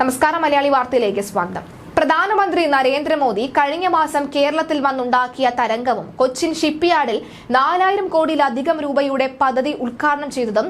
നമസ്കാരം മലയാളി വാർത്തയിലേക്ക് സ്വാഗതം. പ്രധാനമന്ത്രി നരേന്ദ്രമോദി കഴിഞ്ഞ മാസം കേരളത്തിൽ വന്നുണ്ടാക്കിയ തരംഗവും കൊച്ചിൻ ഷിപ്പ്യാർഡിൽ നാലായിരം കോടിയിലധികം രൂപയുടെ പദ്ധതി ഉദ്ഘാടനം ചെയ്തതും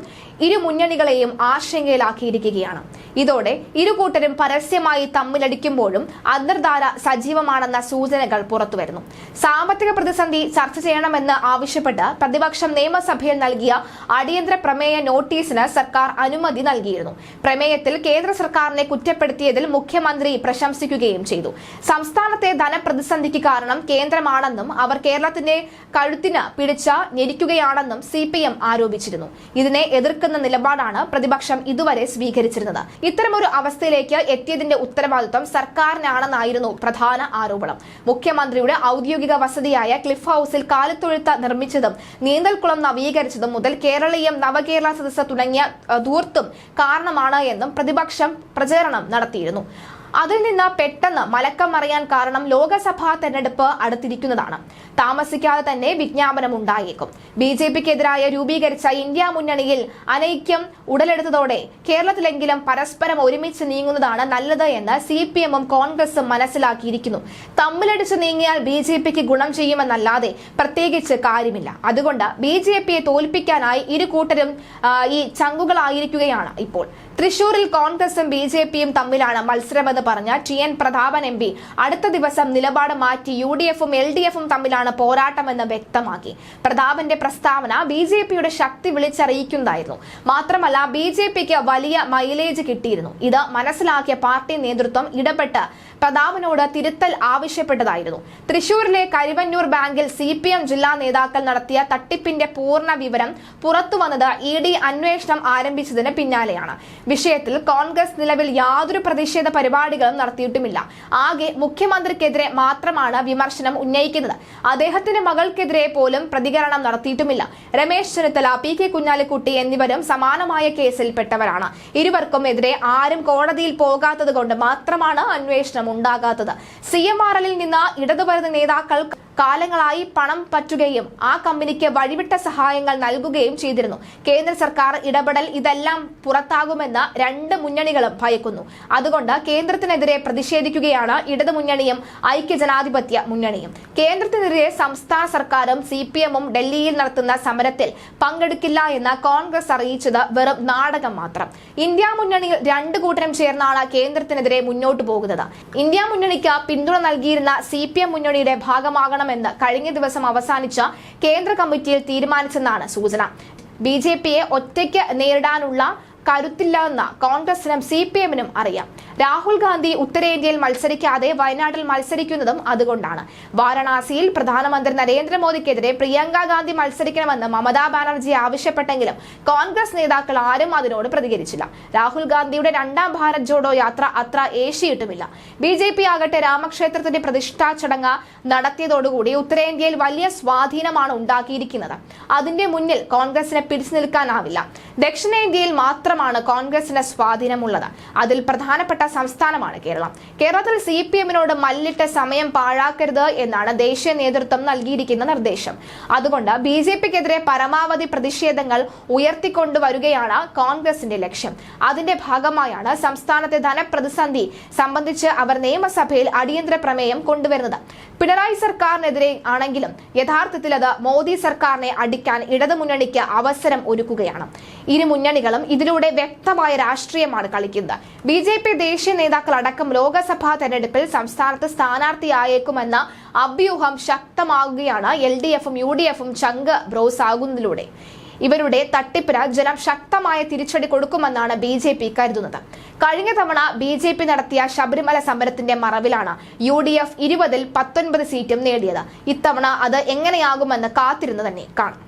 ഇരു മുന്നണികളെയും ആശങ്കയിലാക്കിയിരിക്കുകയാണ്. ഇതോടെ ഇരു കൂട്ടരും പരസ്യമായി തമ്മിലടിക്കുമ്പോഴും അന്തർധാര സജീവമാണെന്ന സൂചനകൾ പുറത്തുവരുന്നു. സാമ്പത്തിക പ്രതിസന്ധി ചർച്ച ചെയ്യണമെന്ന് ആവശ്യപ്പെട്ട് പ്രതിപക്ഷം നിയമസഭയിൽ നൽകിയ അടിയന്തര പ്രമേയ നോട്ടീസിന് സർക്കാർ അനുമതി നൽകിയിരുന്നു. പ്രമേയത്തിൽ കേന്ദ്ര സർക്കാരിനെ കുറ്റപ്പെടുത്തിയതിൽ മുഖ്യമന്ത്രി പ്രശംസിക്കുകയും ചെയ്തു. സംസ്ഥാനത്തെ ധനപ്രതിസന്ധിക്ക് കാരണം കേന്ദ്രമാണെന്നും അവർ കേരളത്തിന്റെ കഴുത്തിന് പിടിച്ച ഞെരിക്കുകയാണെന്നും സി ആരോപിച്ചിരുന്നു. ഇതിനെ എതിർക്കുന്ന നിലപാടാണ് പ്രതിപക്ഷം ഇതുവരെ സ്വീകരിച്ചിരുന്നത്. ഇത്തരമൊരു അവസ്ഥയിലേക്ക് എത്തിയതിന്റെ ഉത്തരവാദിത്വം സർക്കാരിനാണെന്നായിരുന്നു പ്രധാന ആരോപണം. മുഖ്യമന്ത്രിയുടെ ഔദ്യോഗിക വസതിയായ ക്ലിഫ് ഹൌസിൽ കാലത്തൊഴുത്ത നിർമ്മിച്ചതും നീന്തൽക്കുളം നവീകരിച്ചതും മുതൽ കേരളീയം നവകേരള സദസ്സ് തുടങ്ങിയ ധൂർത്തും കാരണമാണ് എന്നും പ്രതിപക്ഷം പ്രചരണം നടത്തിയിരുന്നു. അതിൽ നിന്ന് പെട്ടെന്ന് മലക്കം മറിയാൻ കാരണം ലോക്സഭാ തെരഞ്ഞെടുപ്പ് അടുത്തിരിക്കുന്നതാണ്. താമസിക്കാതെ തന്നെ വിജ്ഞാപനം ഉണ്ടായേക്കും ബി ജെ പിക്കെതിരായ രൂപീകരിച്ച ഇന്ത്യ മുന്നണിയിൽ അനൈക്യം ഉടലെടുത്തതോടെ കേരളത്തിലെങ്കിലും പരസ്പരം ഒരുമിച്ച് നീങ്ങുന്നതാണ് നല്ലത് എന്ന് സി പി എമ്മും കോൺഗ്രസും മനസ്സിലാക്കിയിരിക്കുന്നു. തമ്മിലടിച്ച് നീങ്ങിയാൽ ബി ജെ പിക്ക് ഗുണം ചെയ്യുമെന്നല്ലാതെ പ്രത്യേകിച്ച് കാര്യമില്ല. അതുകൊണ്ട് ബി ജെ പിയെ തോൽപ്പിക്കാനായി ഇരു കൂട്ടരും ഈ ചങ്കുകളായിരിക്കുകയാണ് ഇപ്പോൾ. തൃശൂരിൽ കോൺഗ്രസും ബി ജെ പിയും തമ്മിലാണ് മത്സരമെന്ന് പറഞ്ഞ T N Prathapan M P അടുത്ത ദിവസം നിലപാട് മാറ്റി യു ഡി എഫും എൽ ഡി എഫും തമ്മിലാണ് പോരാട്ടമെന്ന് വ്യക്തമാക്കി. പ്രതാപന്റെ പ്രസ്താവന ബി ജെ പിയുടെ ശക്തി വിളിച്ചറിയിക്കുന്നതായിരുന്നു. മാത്രമല്ല ബി ജെ പിക്ക് വലിയ മൈലേജ് കിട്ടിയിരുന്നു. ഇത് മനസ്സിലാക്കിയ പാർട്ടി നേതൃത്വം ഇടപെട്ട് പ്രതാപനോട് തിരുത്തൽ ആവശ്യപ്പെട്ടതായിരുന്നു. തൃശൂരിലെ കരുവന്നൂർ ബാങ്കിൽ സി പി എം ജില്ലാ നേതാക്കൾ നടത്തിയ തട്ടിപ്പിന്റെ പൂർണ വിവരം പുറത്തുവന്നത് ഇ ഡി അന്വേഷണം ആരംഭിച്ചതിന് പിന്നാലെയാണ്. വിഷയത്തിൽ കോൺഗ്രസ് നിലവിൽ യാതൊരു പ്രതിഷേധ പരിപാടികളും നടത്തിയിട്ടുമില്ല. ആകെ മുഖ്യമന്ത്രിക്കെതിരെ മാത്രമാണ് വിമർശനം ഉന്നയിക്കുന്നത്. അദ്ദേഹത്തിന്റെ മകൾക്കെതിരെ പോലും പ്രതികരണം നടത്തിയിട്ടുമില്ല. രമേശ് ചെന്നിത്തല പി കെ കുഞ്ഞാലിക്കുട്ടി എന്നിവരും സമാനമായ കേസിൽ പെട്ടവരാണ് ഇരുവർക്കും എതിരെ ആരും കോടതിയിൽ പോകാത്തത് കൊണ്ട് മാത്രമാണ് അന്വേഷണം ഉണ്ടാകാത്തത്. സി എം ആർ എല്ലിൽ നിന്ന് ഇടതുപരുന്ന നേതാക്കൾ കാലങ്ങളായി പണം പറ്റുകയും ആ കമ്പനിക്ക് വഴിവിട്ട സഹായങ്ങൾ നൽകുകയും ചെയ്തിരുന്നു. കേന്ദ്ര സർക്കാർ ഇടപെടൽ ഇതെല്ലാം പുറത്താകുമെന്ന് രണ്ട് മുന്നണികളും ഭയക്കുന്നു. അതുകൊണ്ട് കേന്ദ്രത്തിനെതിരെ പ്രതിഷേധിക്കുകയാണ് ഇടതു മുന്നണിയും ഐക്യജനാധിപത്യ മുന്നണിയും. കേന്ദ്രത്തിനെതിരെ സംസ്ഥാന സർക്കാരും സി പി എമ്മും ഡൽഹിയിൽ നടത്തുന്ന സമരത്തിൽ പങ്കെടുക്കില്ല എന്ന് കോൺഗ്രസ് അറിയിച്ചത് വെറും നാടകം മാത്രം. ഇന്ത്യ മുന്നണിയിൽ രണ്ട് കൂട്ടരും ചേർന്നാണ് കേന്ദ്രത്തിനെതിരെ മുന്നോട്ട് പോകുന്നത്. ഇന്ത്യ മുന്നണിക്ക് പിന്തുണ നൽകിയിരുന്ന സി പി എം മുന്നണിയുടെ ഭാഗമാകണമെന്ന് കഴിഞ്ഞ ദിവസം അവസാനിച്ച കേന്ദ്ര കമ്മിറ്റിയിൽ തീരുമാനിച്ചെന്നാണ് സൂചന. ബി ജെ പിയെ ഒറ്റയ്ക്ക് നേരിടാനുള്ള കരുത്തില്ലെന്ന് കോൺഗ്രസിനും സി പി എമ്മിനും അറിയാം. രാഹുൽ ഗാന്ധി ഉത്തരേന്ത്യയിൽ മത്സരിക്കാതെ വയനാട്ടിൽ മത്സരിക്കുന്നതും അതുകൊണ്ടാണ്. വാരണാസിയിൽ പ്രധാനമന്ത്രി നരേന്ദ്രമോദിക്കെതിരെ പ്രിയങ്ക ഗാന്ധി മത്സരിക്കണമെന്ന് മമതാ ബാനർജി ആവശ്യപ്പെട്ടെങ്കിലും കോൺഗ്രസ് നേതാക്കൾ ആരും അതിനോട് പ്രതികരിച്ചില്ല. രാഹുൽ ഗാന്ധിയുടെ രണ്ടാം ഭാരത് ജോഡോ യാത്ര അത്ര ഏശിയിട്ടുമില്ല. ബി ജെ പി ആകട്ടെ രാമക്ഷേത്രത്തിന്റെ പ്രതിഷ്ഠാ ചടങ്ങ് നടത്തിയതോടുകൂടി ഉത്തരേന്ത്യയിൽ വലിയ സ്വാധീനമാണ് ഉണ്ടാക്കിയിരിക്കുന്നത്. അതിന്റെ മുന്നിൽ കോൺഗ്രസിനെ പിടിച്ചു നിൽക്കാനാവില്ല. ദക്ഷിണേന്ത്യയിൽ മാത്രമാണ് കോൺഗ്രസിന് സ്വാധീനമുള്ളത്. അതിൽ പ്രധാനപ്പെട്ട സംസ്ഥാനമാണ് കേരളം. കേരളത്തിൽ സി പി എമ്മിനോട് മല്ലിട്ട് സമയം പാഴാക്കരുത് എന്നാണ് ദേശീയ നേതൃത്വം നൽകിയിരിക്കുന്ന നിർദ്ദേശം. അതുകൊണ്ട് ബി ജെ പിക്കെതിരെ പരമാവധി പ്രതിഷേധങ്ങൾ ഉയർത്തിക്കൊണ്ടുവരികയാണ് കോൺഗ്രസിന്റെ ലക്ഷ്യം. അതിന്റെ ഭാഗമായാണ് സംസ്ഥാനത്തെ ധനപ്രതിസന്ധി സംബന്ധിച്ച് അവർ നിയമസഭയിൽ അടിയന്തര പ്രമേയം കൊണ്ടുവരുന്നത്. പിണറായി സർക്കാരിനെതിരെ ആണെങ്കിലും യഥാർത്ഥത്തിൽ അത് മോദി സർക്കാരിനെ അടിക്കാൻ ഇടതുമുന്നണിക്ക് അവസരം ഒരുക്കുകയാണ്. ഇരു മുന്നണികളും ഇതിലൂടെ വ്യക്തമായ രാഷ്ട്രീയമാണ് കളിക്കുന്നത്. ബി ജെ പി ദേശീയ നേതാക്കളടക്കം ലോക്സഭാ തെരഞ്ഞെടുപ്പിൽ സംസ്ഥാനത്ത് സ്ഥാനാർത്ഥിയായേക്കുമെന്ന അഭ്യൂഹം ശക്തമാകുകയാണ് എൽ ഡി എഫും യു ഡി എഫും ചങ്ക് ബ്രോസ് ആകുന്നതിലൂടെ ഇവരുടെ തട്ടിപ്പിന് ജനം ശക്തമായ തിരിച്ചടി കൊടുക്കുമെന്നാണ് ബി ജെ പി കരുതുന്നത്. കഴിഞ്ഞ തവണ ബി ജെ പി നടത്തിയ ശബരിമല സമരത്തിന്റെ മറവിലാണ് യു ഡി എഫ് ഇരുപതിൽ പത്തൊൻപത് സീറ്റും നേടിയത്. ഇത്തവണ അത് എങ്ങനെയാകുമെന്ന് കാത്തിരുന്ന് തന്നെ കാണാം.